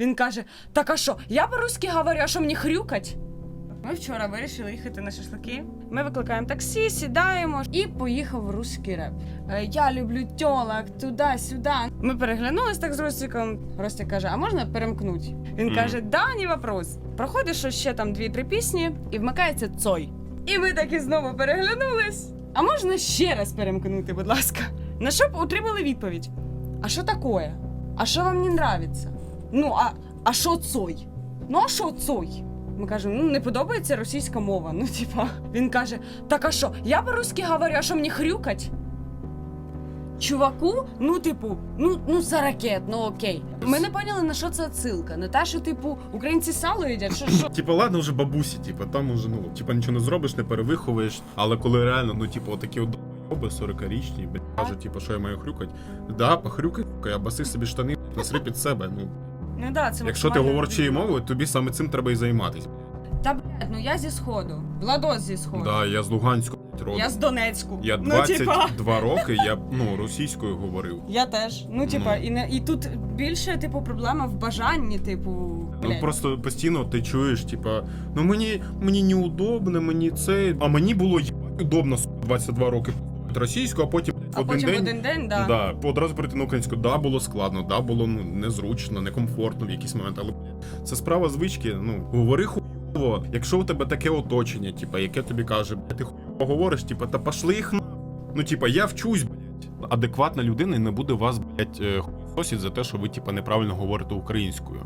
Він каже: Так а що, я по-русски говорю, а що мені хрюкать? Ми вчора вирішили їхати на шашлики. Ми викликаємо таксі, сідаємо і поїхав русський реп. Е, Я люблю тьолок, туди-сюди. Ми переглянулись так з Ростиком. Ростик каже: а можна перемкнути? Він Мгм. каже: да, не вопрос. Проходиш що ще там дві-три пісні, і вмикається цой. І ми таки знову переглянулись. А можна ще раз перемкнути, будь ласка. На що б отримали відповідь? А що таке? А що вам не нравиться? Ну, а, а що цой? Ну, а що цой? Ми кажемо, ну не подобається російська мова. Ну, типа, він каже: так а що, я по-русски говорю, а що мені хрюкать? Чуваку, ну, типу, ну, ну за ракет, ну окей. Ми не поняли, на що це отсилка. Не те, що, типу, українці сало їдять, що, що? Типа, ладно, вже бабусі, типа, там уже, ну, типа, нічого не зробиш, не перевиховуєш. Але коли реально, ну, типу, такі от оби 40-річні, блядь, кажуть, типу, що я маю хрюкать. Да, похрюкай, сука, баси собі штани, насри під себе. Ну, Ну да, це якщо ти максимально говориш цією дебільно. мовою, тобі саме цим треба і займатися. Та блядь, ну я зі сходу. Владос зі сходу. Да, я з Луганського блядь. Я з Донецьку. Я ну, 22 типа. роки, я ну, російською говорив. Я теж. Ну, типа, Ну. і не і тут більше, типу, проблема в бажанні, типу. Ну блядь. просто постійно ти чуєш, типа, ну мені мені неудобно, мені це. А мені було їбать удобно сука, 22 роки російську, а потім а один потім день. в один день, да. Да, одразу перейти на українську. Да, було складно, да, було ну, незручно, некомфортно в якийсь момент, але це справа звички. Ну, говори хуйово. Якщо у тебе таке оточення, типа, яке тобі каже, «Бля, ти хуйово говориш, типа, та пошли їх на. Ну, типа, я вчусь, блядь. Адекватна людина і не буде вас, блядь, е, хуйсосить за те, що ви, типа, неправильно говорите українською.